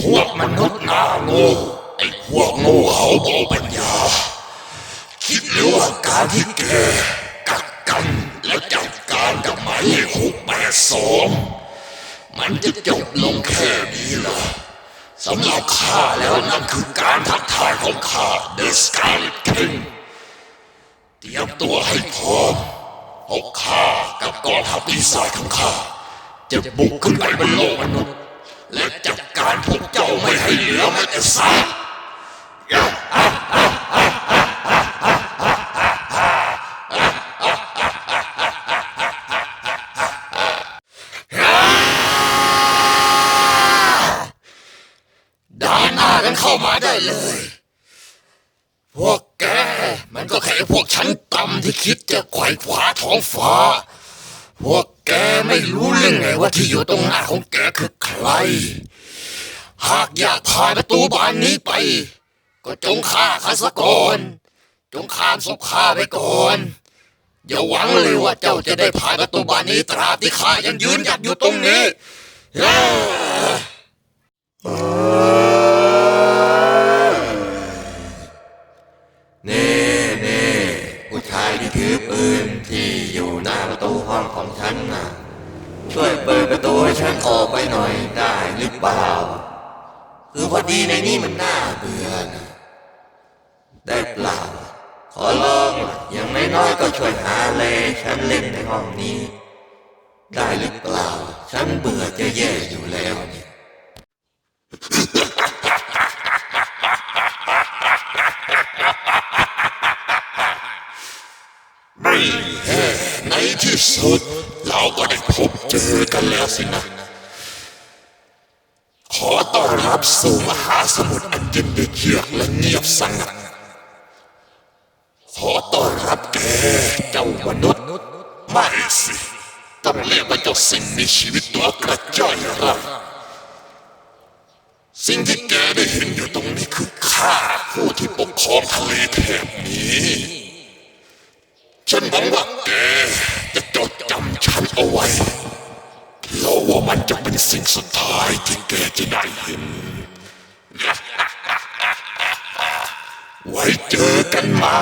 พวกมนุษย์หน้าโง่ไอ้พวกโง่เขาเบาปัญญา คิดหรือว่าการที่แกกักกันและจัดการกับหมายเลขหกแปดสองมันจะจบลงแค่นี้เหรอสำหรับข้าแล้วนั่นคือการทักทายของข้าเดสการ์เคิงเตรียมตัวให้พร้อมเอาข้ากับกองทัพปีศาจของข้าจะบุกขึ้นไปบนโลกมนุษย์ และจัดการพวกเจ้าไม่ให้เหลือแม้แต่ซากด่านหน้ากันเข้ามาได้เลย พวกแกมันก็แค่พวกชั้นต่ำที่คิดจะไขว่คว้าท้องฟ้า พวก แกไม่รู้เรื่องไงว่าที่อยู่ตรงหน้าของแกคือใคร หากอยากผ่านประตูบานนี้ไป ก็จงฆ่าข้าซะก่อนจงข้ามศพข้าไปก่อน อย่าหวังเลยว่าเจ้าจะได้ผ่านประตูบานนี้ตราบที่ข้ายังยืนหยัดอยู่ตรงนี้เน่เน่ผู้ชายที่ถือปืนที่อยู่หน้าประตูห้องของฉันน่ะ ช่วยเปิดประตู ให้ฉันออกไปหน่อยได้หรือเปล่า คือพอดีในนี้มันน่าเบื่อนะได้เปล่า ขอร้องล่ะอย่างน้อยๆก็ช่วยหาเลฉันเล่นในห้องนี้ ได้หรือเปล่า ฉันเบื่อจะแย่อยู่แล้วเนี่ยไม่ ที่สุด เราก็ได้พบเจอกันแล้วสินะ ขอต้อนรับสู่มหาสมุทรอันเย็นเยือกและเงียบสงบขอต้อนรับแกเจ้ามนุษย์ ไม่สิต้องเรียกว่าเจ้าสิ่งมีชีวิตตัวกระจ้อยร่างสิ่งที่แกได้เห็นอยู่ตรงนี้คือข้าผู้ที่ปกครองทะเลแถบนี้ ฉันหวังว่า เอาไว้ แล้วว่ามันจะเป็นสิ่งสุดท้ายที่แกจะได้เห็น ไว้เจอกันใหม่